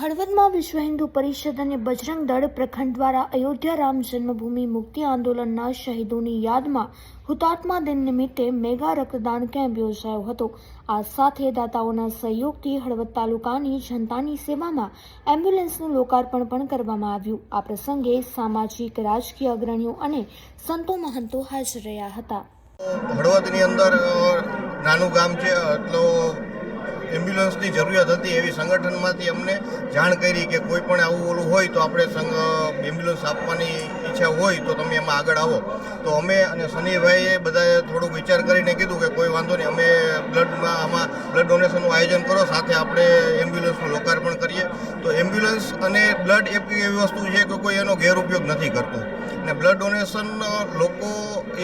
હળવદમાં વિશ્વ હિન્દુ પરિષદ અને બજરંગ દળ પ્રખંડ દ્વારા અયોધ્યા રામ જન્મભૂમિ મુક્તિ આંદોલનના શહીદોની યાદમાં હુતાત્મા દિન નિમિત્તે મેગા રક્તદાન કેમ્પ યોજાયો હતો. આ સાથે દાતાઓના સહયોગથી હળવદ તાલુકાની જનતાની સેવામાં એમ્બ્યુલન્સનું લોકાર્પણ પણ કરવામાં આવ્યું. આ પ્રસંગે સામાજિક, રાજકીય અગ્રણીઓ અને સંતો મહંતો હાજર રહ્યા હતા. હળવદની અંદર નાનું ગામ છે એટલો એમ્બ્યુલન્સની જરૂરિયાત હતી એવી સંગઠનમાંથી અમને જાણ કરી કે કોઈ પણ આવું ઓલું હોય તો આપણે એમ્બ્યુલન્સ આપવાની ઈચ્છા હોય તો તમે એમાં આગળ આવો. તો અમે અને શનિભાઈએ બધાએ થોડુંક વિચાર કરીને કીધું કે કોઈ વાંધો નહીં, અમે બ્લડમાં આમાં બ્લડ ડોનેશનનું આયોજન કરો, સાથે આપણે એમ્બ્યુલન્સનું લોકાર્પણ તો એમ્બ્યુલન્સ અને બ્લડ એક એવી વસ્તુ છે કે કોઈ એનો ગેરઉપયોગ નથી કરતું. અને બ્લડ ડોનેશન લોકો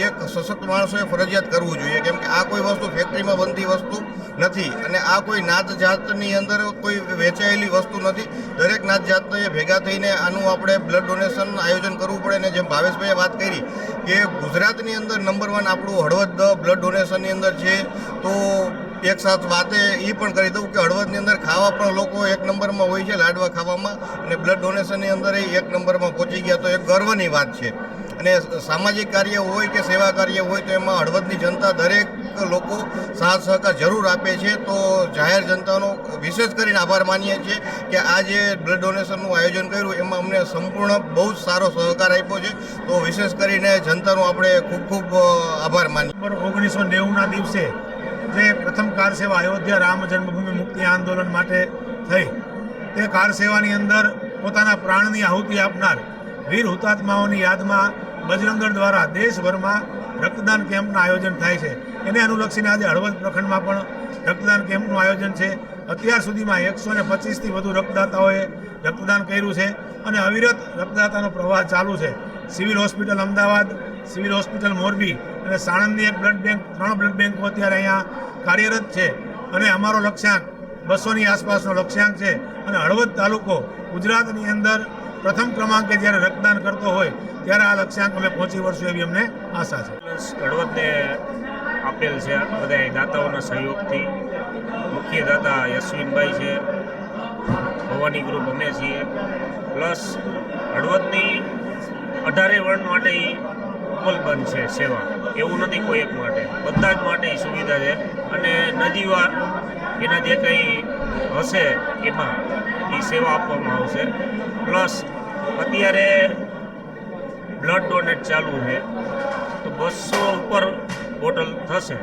એક સશક્ત માણસોએ ફરજિયાત કરવું જોઈએ. કેમ કે આ કોઈ વસ્તુ ફેક્ટરીમાં બનતી વસ્તુ નથી અને આ કોઈ નાત જાતની અંદર કોઈ વેચાયેલી વસ્તુ નથી. દરેક નાત જાતને ભેગા થઈને આનું આપણે બ્લડ ડોનેશન આયોજન કરવું પડે. અને જેમ ભાવેશભાઈએ વાત કરી કે ગુજરાતની અંદર નંબર વન આપણું હળવદ બ્લડ ડોનેશનની અંદર છે, તો એક સાથ વાતે એ પણ કરી દઉં કે હળવદની અંદર ખાવા પણ લોકો એક નંબરમાં હોય છે લાડવા ખાવામાં અને બ્લડ ડોનેશનની અંદર એક નંબરમાં પહોંચી ગયા. તો એક ગર્વની વાત છે. અને સામાજિક કાર્ય હોય કે સેવા કાર્ય હોય તો એમાં હળવદની જનતા દરેક લોકો સાથ સહકાર જરૂર આપે છે. તો જાહેર જનતાનો વિશેષ કરીને આભાર માનીએ છીએ કે આ જે બ્લડ ડોનેશનનું આયોજન કર્યું એમાં અમને સંપૂર્ણ બહુ જ સારો સહકાર આપ્યો છે. તો વિશેષ કરીને જનતાનો આપણે ખૂબ ખૂબ આભાર માનીએ. ઓગણીસો નેવુંના દિવસે જે પ્રથમ કાર સેવા અયોધ્યા રામ જન્મભૂમિ મુક્તિ આંદોલન માટે થઈ, તે કાર સેવાની અંદર પોતાના પ્રાણની આહુતિ આપનાર વીર હુતાત્માઓની યાદમાં બજરંગ દ્વારા દેશભરમાં રક્તદાન કેમ્પનું આયોજન થાય છે. એને અનુલક્ષીને આજે હળવદ પ્રખંડમાં પણ રક્તદાન કેમ્પનું આયોજન છે. અત્યાર સુધીમાં એકસો ને પચીસથી વધુ રક્તદાતાઓએ રક્તદાન કર્યું છે અને અવિરત રક્તદાતાનો પ્રવાહ ચાલુ છે. Civil hospital Ahmedabad civil hospital Morbi અને સાણંદની એક બ્લડ બેંક ત્રણ બ્લડ બેંકો અત્યારે અહીંયા કાર્યરત છે. અને અમારો લક્ષ્યાંક બસોની આસપાસનો લક્ષ્યાંક છે. અને હળવદ તાલુકો ગુજરાતની અંદર પ્રથમ ક્રમાંકે જ્યારે રક્તદાન કરતો હોય, ત્યારે આ લક્ષ્યાંક અમે પહોંચી વળશું એવી અમને આશા છે. હળવદને આપેલ છે. બધા દાતાઓના સહયોગથી. મુખ્ય દાતા યશવિનભાઈ છે. ભવાની ગ્રુપ અમે છીએ. પ્લસ હળવદની અઢારે વર્ણ માટે ઈ ઉપલબ્ધ છે સેવા. એવું નથી કોઈ એક માટે. બધા જ માટે એ સુવિધા છે. અને નજીવા એના જે કંઈ હશે એમાં એ સેવા આપવામાં આવશે. પ્લસ અત્યારે બ્લડ ડોનેટ ચાલુ છે. તો બસો ઉપર બોટલ થશે.